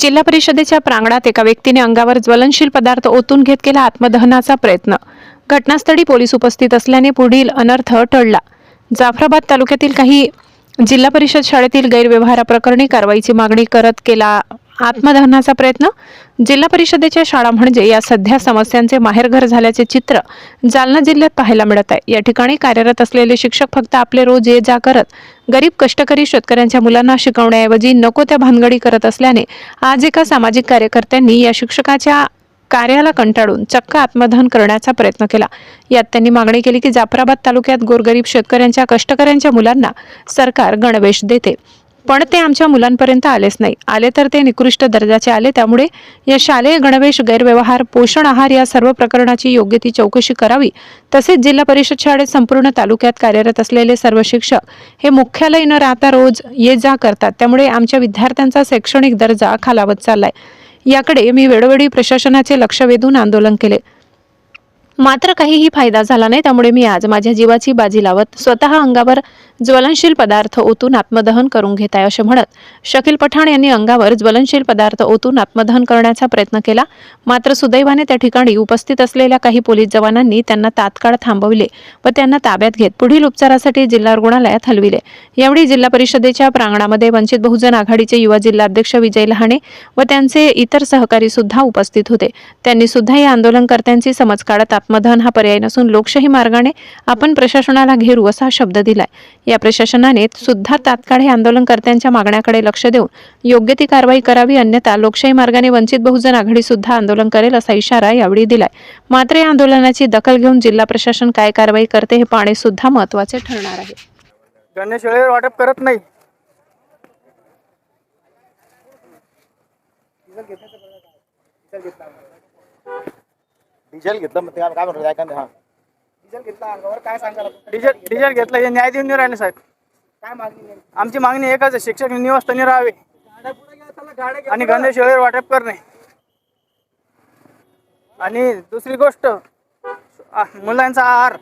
जिल्हा परिषदेच्या प्रांगणात एका व्यक्तीने अंगावर ज्वलनशील पदार्थ ओतून घेत केला आत्मदहनाचा प्रयत्न. घटनास्थळी पोलीस उपस्थित असल्याने पुढील अनर्थ टळला. जाफराबाद तालुक्यातील काही जिल्हा परिषद शाळेतील गैरव्यवहाराप्रकरणी कारवाईची मागणी करत केला आत्मदहनाचा प्रयत्न? जिल्हा परिषदेच्या शाळा म्हणजे या सध्या समस्यांचे माहेरघर झाल्याचे चित्र जालना जिल्ह्यात पाहायला मिळत आहे. या ठिकाणी कार्यरत असलेले शिक्षक फक्त आपले रोज ये जा करत गरीब कष्टकरी शेतकऱ्यांच्या मुलांना शिकवण्याऐवजी नको त्या भानगडी करत असल्याने आज एका सामाजिक कार्यकर्त्यांनी या शिक्षकाच्या कार्याला कंटाळून चक्क आत्मदहन करण्याचा प्रयत्न केला. यात त्यांनी मागणी केली की जाफराबाद तालुक्यात गोरगरीब शेतकऱ्यांच्या कष्टकऱ्यांच्या मुलांना सरकार गणवेश देते. पण ते आमच्या मुलांपर्यंत आलेच नाही. आले तर ते निकृष्ट दर्जाचे आले. त्यामुळे या शालेय गणवेश गैरव्यवहार पोषण आहार या सर्व प्रकरणाची योग्य ती चौकशी करावी. तसेच जिल्हा परिषद शाळेत संपूर्ण तालुक्यात कार्यरत असलेले सर्व शिक्षक हे मुख्यालय न राहता रोज ये जा करतात. त्यामुळे आमच्या विद्यार्थ्यांचा शैक्षणिक दर्जा खालावत चाललाय. याकडे मी वेळोवेळी प्रशासनाचे लक्ष वेधून आंदोलन केले. मात्र काहीही फायदा झाला नाही त्यामुळे मी आज माझ्या जीवाची बाजी लावत स्वतः अंगावर ज्वलनशील पदार्थ ओतून आत्मदहन करून घेत आहे असे म्हणत शकील पठाण यांनी अंगावर ज्वलनशील पदार्थ ओतून आत्मदहन करण्याचा प्रयत्न केला. मात्र सुदैवाने त्या ठिकाणी उपस्थित असलेल्या काही पोलीस जवानांनी त्यांना तात्काळ थांबविले व त्यांना ताब्यात घेत पुढील उपचारासाठी जिल्हा रुग्णालयात हलविले. यावेळी जिल्हा परिषदेच्या प्रांगणामध्ये वंचित बहुजन आघाडीचे युवा जिल्हाध्यक्ष विजय लहाणे व त्यांचे इतर सहकारी सुद्धा उपस्थित होते. त्यांनी सुद्धा या आंदोलनकर्त्यांची समज काढत आत्मदहन हा पर्याय नसून लोकशाही मार्गाने आपण प्रशासनाला घेरू असा शब्द दिलाय. या प्रशासनाने सुद्धा तात्काळ हे आंदोलनकर्त्यांच्या मागण्याकडे लक्ष देऊन योग्य ती कारवाई करावी अन्यथा लोकशाही मार्गाने वंचित बहुजन आघाडी सुद्धा आंदोलन करेल असा इशारा यावेळी दिलाय. मात्र या आंदोलनाची दखल घेऊन जिल्हा प्रशासन काय कारवाई करते हे पाहणे सुद्धा महत्त्वाचे ठरणार आहे. गणेश वेळेवर वाटप करत नाही. डिझेल घेतलं मग ते काय म्हणतो ऐका ना, हा. डिझेल घेतला अंगावर काय सांगाल डिझेल डिझेल घेतलं हे न्याय देऊन नाही राहिले साहेब. काय मागणी आमची मागणी एकच आहे शिक्षक निवासस्थानी राहावे. आणि गणेश वेळेवर वाटप करणे. आणि दुसरी गोष्ट आ, मुलांचा आहार.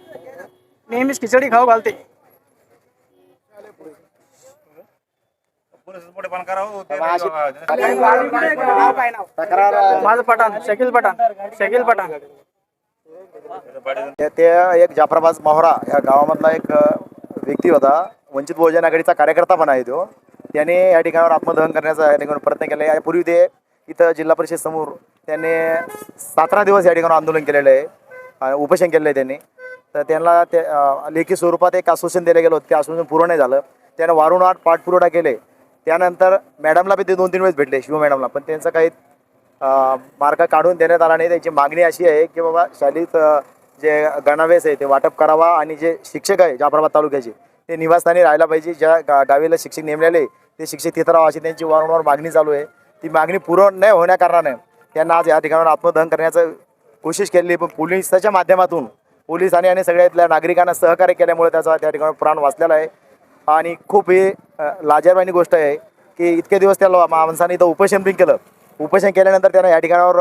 नेहमीच खिचडी खाऊ घालते. तक्रार माझं पठाण शकील पठाण शकील पठाण ते- ते एक जाफराबाद मोहरा या गावामधला एक अ, व्यक्ती होता वंचित बहुजन आघाडीचा कार्यकर्ता पण आहे तो त्याने या ठिकाणावर आत्मदहन करण्याचा या ठिकाणी प्रयत्न केला आहे यापूर्वी ते इथं जिल्हा परिषद समोर त्याने सतरा दिवस या ठिकाणी आंदोलन केलेलं आहे आणि उपोषण केलेलं आहे त्यांनी तर त्यांना ते अ, लेखी स्वरूपात एक आश्वासन दिलं गेलं होतं ते आश्वासन पूर्ण नाही झालं त्यानं वारंवार पाठपुरवठा केले त्यानंतर मॅडमला बी ते दोन तीन वेळेस भेटले शिव मॅडमला. पण त्यांचं काही मार्ग काढून देण्यात आला नाही. त्यांची मागणी अशी आहे की बाबा शालीत जे गणावेश आहे ते वाटप करावा आणि जे शिक्षक आहे जाफराबाद तालुक्याचे ते निवासस्थानी राहायला पाहिजे. ज्या गा गावीला शिक्षक नेमलेले ते शिक्षक तिथं राहावं अशी त्यांची वारंवार मागणी चालू आहे. ती मागणी पूर्ण नाही होण्याकारणाने त्यांना आज या ठिकाणावर आत्मदहन करण्याचं कोशिश केली पण पोलिसाच्या माध्यमातून पोलिसांनी आणि सगळ्या इथल्या नागरिकांना सहकार्य केल्यामुळे त्याचा त्या ठिकाणी प्राण वाचलेला आहे. आणि खूप हे अ, गोष्ट आहे की इतके दिवस त्या माणसाने इथं उपोषण पण केलं. उपोषण केल्यानंतर त्यानं या ठिकाणावर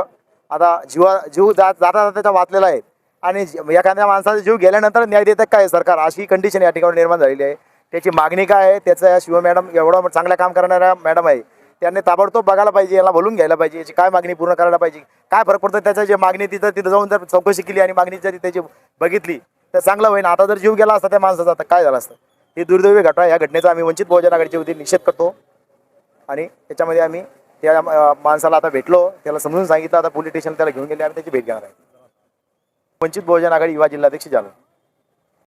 आता जीवा जीव जात जाता जाता त्याचा वाचलेला आहे. आणि एखाद्या माणसाचा जीव गेल्यानंतर न्याय देतं काय सरकार? अशी कंडिशन या ठिकाणी निर्माण झालेली आहे. त्याची मागणी काय आहे? त्याचं या शिव मॅडम एवढं चांगलं काम करणाऱ्या मॅडम आहे. त्यांनी ताबडतोब बघायला पाहिजे याला बोलून घ्यायला पाहिजे याची काय मागणी पूर्ण करायला पाहिजे? काय फरक पडतो? त्याच्या जे मागणी तिथं तिथं जाऊन जर चौकशी केली आणि मागणी जर त्याची बघितली तर चांगलं होईल. आता जर जीव गेला असता त्या माणसाचा तर काय झालं असतं? ही दुर्दैवी घटना या घटनेचा आम्ही वंचित बहुजन आघाडीच्या वतीने निषेध करतो. आणि त्याच्यामध्ये आम्ही त्या माणसाला आता भेटलो. त्याला समजून सांगितलं. आता पोलीस स्टेशन त्याला घेऊन गेले आणि त्याची भेट घेणार आहे. वंचित बहुजन आघाडी युवा जिल्हाध्यक्ष झालो.